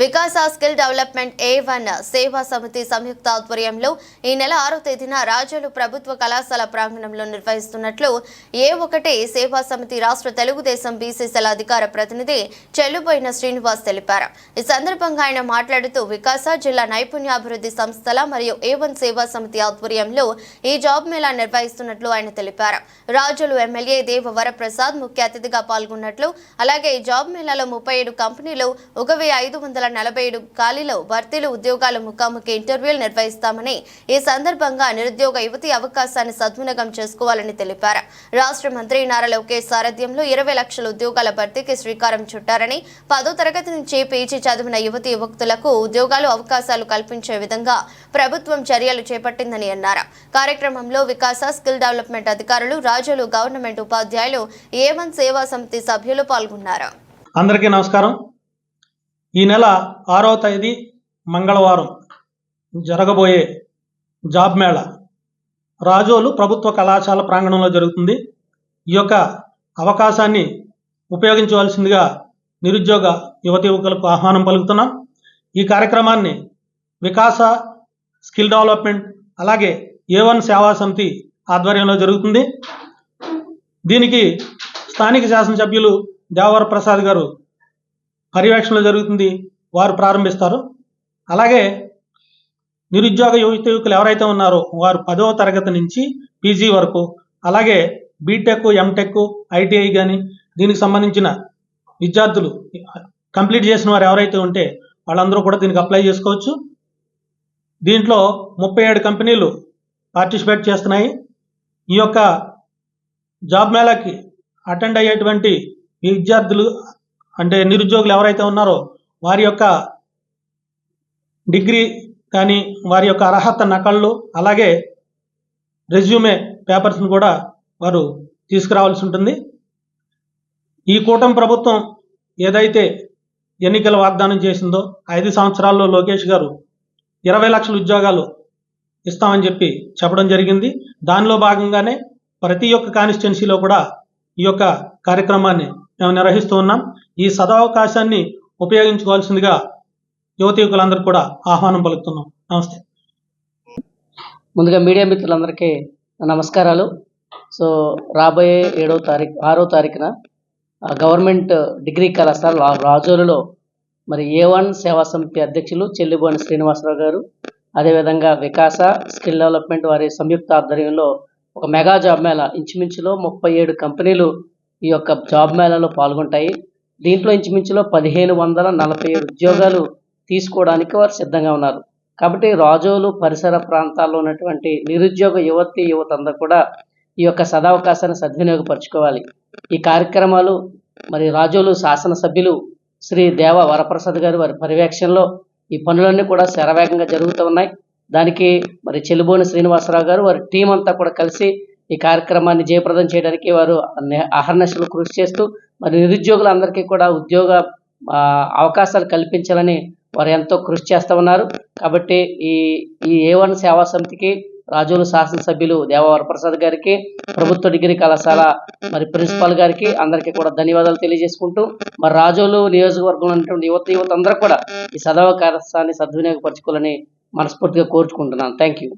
Vikasa skill development A one Seva Samiti సంయుక్త ఆధ్వర్యంలో ఈ నెల ఆరో తేదీన రాజోలు ప్రభుత్వ కళాశాల ప్రాంగణంలో నిర్వహిస్తున్నట్లు ఏ ఒకటి సేవా సమితి రాష్ట్ర తెలుగుదేశం బీసీసీల అధికార ప్రతినిధి చెల్లుబోయిన శ్రీనివాస్ తెలిపారు. ఈ సందర్భంగా ఆయన మాట్లాడుతూ వికాస జిల్లా నైపుణ్యాభివృద్ధి సంస్థల మరియు ఏ వన్ సేవా సమితి ఆధ్వర్యంలో ఈ జాబ్ మేళా నిర్వహిస్తున్నట్లు ఆయన తెలిపారు. రాజులు ఎమ్మెల్యే దేవ వరప్రసాద్ ముఖ్య అతిథిగా పాల్గొన్నట్లు అలాగే ఈ జాబ్ మేళాలో ముప్పై ఏడు కంపెనీలు ఒక వెయ్యి ఐదు వందల నలభై ఏడు ఖాళీలో భర్తీలు ఉద్యోగాల ముఖాముఖి ఇంటర్వ్యూలు నిర్వహిస్తామని ఈ సందర్భంగా నిరుద్యోగ యువతి అవకాశాన్ని సద్వినియోగం చేసుకోవాలని తెలిపారు. రాష్ట్ర మంత్రి నారా లోకేష్ సారథ్యంలో ఇరవై లక్షల ఉద్యోగాల భర్తీకి శ్రీకారం చుట్టారని పదో తరగతి నుంచి పీజీ చదివిన యువతి యువకులకు ఉద్యోగాలు అవకాశాలు కల్పించే విధంగా ప్రభుత్వం చర్యలు చేపట్టిందని అన్నారు. కార్యక్రమంలో వికాస స్కిల్ డెవలప్మెంట్ అధికారులు రాజులు గవర్నమెంట్ ఉపాధ్యాయులు ఏ వన్ సేవా సమితి సభ్యులు పాల్గొన్నారు. అందరికీ నమస్కారం. ఈ నెల ఆరో తేదీ మంగళవారం జరగబోయే జాబ్ మేళా. రాజోలు ప్రభుత్వ కళాశాల ప్రాంగణంలో జరుగుతుంది. ఈ యొక్క అవకాశాన్ని ఉపయోగించవలసిందిగా నిరుద్యోగ యువతి యువకులకు ఆహ్వానం పలుకుతున్నాం. ఈ కార్యక్రమాన్ని వికాస స్కిల్ డెవలప్మెంట్ అలాగే ఏ వన్ సేవా సమితి ఆధ్వర్యంలో జరుగుతుంది. దీనికి స్థానిక శాసనసభ్యులు దేవర ప్రసాద్ గారు పర్యవేక్షణలో జరుగుతుంది వారు ప్రారంభిస్తారు. అలాగే నిరుద్యోగ యువత యువకులు ఎవరైతే ఉన్నారో వారు పదవ తరగతి నుంచి పీజీ వరకు అలాగే బీటెక్ ఎంటెక్ ఐటీఐ కానీ దీనికి సంబంధించిన విద్యార్థులు కంప్లీట్ చేసిన వారు ఎవరైతే ఉంటే వాళ్ళందరూ కూడా దీనికి అప్లై చేసుకోవచ్చు. దీంట్లో ముప్పై ఏడు కంపెనీలు పార్టిసిపేట్ చేస్తున్నాయి. ఈ యొక్క జాబ్ మేళాకి అటెండ్ అయ్యేటువంటి విద్యార్థులు అంటే నిరుద్యోగులు ఎవరైతే ఉన్నారో వారి యొక్క డిగ్రీ కానీ వారి యొక్క అర్హత నకళ్ళు అలాగే రెజ్యూమే పేపర్స్ని కూడా వారు తీసుకురావాల్సి ఉంటుంది. ఈ కూటమి ప్రభుత్వం ఏదైతే ఎన్నికల వాగ్దానం చేసిందో ఐదు సంవత్సరాల్లో లోకేష్ గారు ఇరవై లక్షల ఉద్యోగాలు ఇస్తామని చెప్పి చెప్పడం జరిగింది. దానిలో భాగంగానే ప్రతి ఒక్క కాన్స్టిట్యున్సీలో కూడా ఈ యొక్క కార్యక్రమాన్ని మేము నిర్వహిస్తూ ఉన్నాం. ఈ సదావకాశాన్ని ఉపయోగించుకోవాల్సిందిగా యువతి యువకులందరూ కూడా ఆహ్వానం పలుకుతున్నాం. నమస్తే. ముందుగా మీడియా మిత్రులందరికీ నమస్కారాలు. సో రాబోయే ఏడవ తారీఖు ఆరో తారీఖున ఆ, గవర్నమెంట్ డిగ్రీ కళాశాల రాజోలులో మరి ఏ వన్ సేవా సమితి అధ్యక్షులు చెల్లిబోని శ్రీనివాసరావు గారు అదేవిధంగా వికాస స్కిల్ డెవలప్మెంట్ వారి సంయుక్త ఆధ్వర్యంలో ఒక మెగా జాబ్ మేళా ఇంచుమించులో ముప్పై ఏడు కంపెనీలు ఈ యొక్క జాబ్ మేళాలో పాల్గొంటాయి. దీంట్లో ఇంచుమించులో పదిహేను వందల నలభై ఏడు ఉద్యోగాలు తీసుకోవడానికి వారు సిద్ధంగా ఉన్నారు. కాబట్టి రాజోలు పరిసర ప్రాంతాల్లో ఉన్నటువంటి నిరుద్యోగ యువతి యువత అందరూ కూడా ఈ యొక్క సదావకాశాన్ని సద్వినియోగపరచుకోవాలి. ఈ కార్యక్రమాలు మరి రాజోలు శాసనసభ్యులు శ్రీ దేవ వరప్రసాద్ గారు వారి పర్యవేక్షణలో ఈ పనులన్నీ కూడా శరవేగంగా జరుగుతూ ఉన్నాయి. దానికి మరి చెలుబోని శ్రీనివాసరావు గారు వారి టీం అంతా కూడా కలిసి ఈ కార్యక్రమాన్ని జయప్రదం చేయడానికి వారు అహర్నశలు కృషి చేస్తూ మరి నిరుద్యోగులందరికీ కూడా ఉద్యోగ అవకాశాలు కల్పించాలని వారు ఎంతో కృషి చేస్తూ ఉన్నారు. కాబట్టి ఈ ఈ ఏ వన్ సేవా సమితికి రాజోలు శాసనసభ్యులు దేవవర ప్రసాద్ గారికి ప్రభుత్వ డిగ్రీ కళాశాల మరి ప్రిన్సిపాల్ గారికి అందరికీ కూడా ధన్యవాదాలు తెలియజేసుకుంటూ మరి రాజోలు నియోజకవర్గంలో ఉన్నటువంటి యువత యువత అందరూ కూడా ఈ సదవకాశాన్ని సద్వినియోగపరచుకోవాలని మనస్ఫూర్తిగా కోరుచుకుంటున్నాను థ్యాంక్ యూ